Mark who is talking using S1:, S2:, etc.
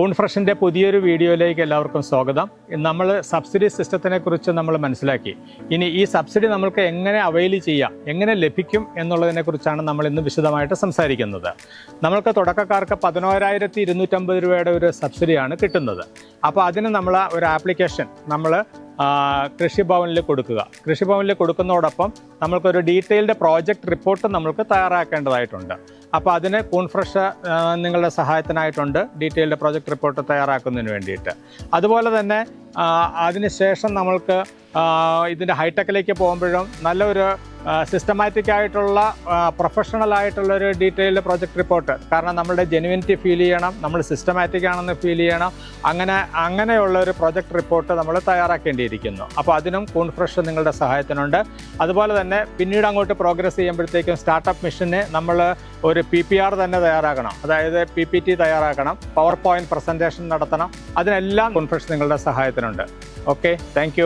S1: കൂൺഫ്രഷിന്റെ പുതിയൊരു വീഡിയോയിലേക്ക് എല്ലാവർക്കും സ്വാഗതം. നമ്മൾ സബ്സിഡി സിസ്റ്റത്തിനെ കുറിച്ച് നമ്മൾ മനസ്സിലാക്കി. ഇനി ഈ സബ്സിഡി നമ്മൾക്ക് എങ്ങനെ അവൈൽ ചെയ്യാം എങ്ങനെ ലഭിക്കും എന്നുള്ളതിനെ കുറിച്ചാണ് നമ്മൾ ഇന്ന് വിശദമായിട്ട് സംസാരിക്കുന്നത്. നമ്മൾക്ക് തുടക്കക്കാർക്ക് പതിനോരായിരത്തി ഇരുന്നൂറ്റമ്പത് രൂപയുടെ ഒരു സബ്സിഡിയാണ് കിട്ടുന്നത്. അപ്പോൾ അതിന് നമ്മൾ ഒരു ആപ്ലിക്കേഷൻ നമ്മൾ കൃഷിഭവനിൽ കൊടുക്കുക. കൃഷിഭവനിൽ കൊടുക്കുന്നതോടൊപ്പം നമ്മൾക്കൊരു ഡീറ്റെയിൽഡ് പ്രോജക്റ്റ് റിപ്പോർട്ട് നമ്മൾക്ക് തയ്യാറാക്കേണ്ടതായിട്ടുണ്ട്. അപ്പോൾ അതിന് കൂൺഫ്രഷ് നിങ്ങളുടെ സഹായത്തിനായിട്ടുണ്ട് ഡീറ്റെയിൽഡ് പ്രോജക്റ്റ് റിപ്പോർട്ട് തയ്യാറാക്കുന്നതിന് വേണ്ടിയിട്ട്. അതുപോലെ തന്നെ അതിനുശേഷം നമ്മൾക്ക് ഇതിന്റെ ഹൈടെക്കിലേക്ക് പോകുമ്പോഴും നല്ലൊരു സിസ്റ്റമാറ്റിക് ആയിട്ടുള്ള പ്രൊഫഷണൽ ആയിട്ടുള്ള ഒരു ഡീറ്റെയിൽഡ് പ്രോജക്റ്റ് റിപ്പോർട്ട് കാരണം നമ്മളുടെ ജെനുവിനിറ്റി ഫീൽ ചെയ്യണം നമ്മൾ സിസ്റ്റമാറ്റിക് ആണെന്ന് ഫീൽ ചെയ്യണം. അങ്ങനെ അങ്ങനെയുള്ള ഒരു പ്രോജക്റ്റ് റിപ്പോർട്ട് നമ്മൾ തയ്യാറാക്കേണ്ടിയിരിക്കുന്നു. അപ്പോൾ അതിനും കോൺഫ്രഷ് നിങ്ങളുടെ സഹായത്തിനുണ്ട്. അതുപോലെ തന്നെ പിന്നീട് അങ്ങോട്ട് പ്രോഗ്രസ് ചെയ്യുമ്പോഴത്തേക്കും സ്റ്റാർട്ടപ്പ് മിഷന് നമ്മൾ ഒരു പി പി ആർ തന്നെ തയ്യാറാക്കണം അതായത് പി പി ടി തയ്യാറാക്കണം. പവർ പോയിന്റ് പ്രസന്റേഷൻ നടത്തണം. അതിനെല്ലാം കോൺഫ്രഷ് നിങ്ങളുടെ സഹായത്തിനുണ്ട്. Okay thank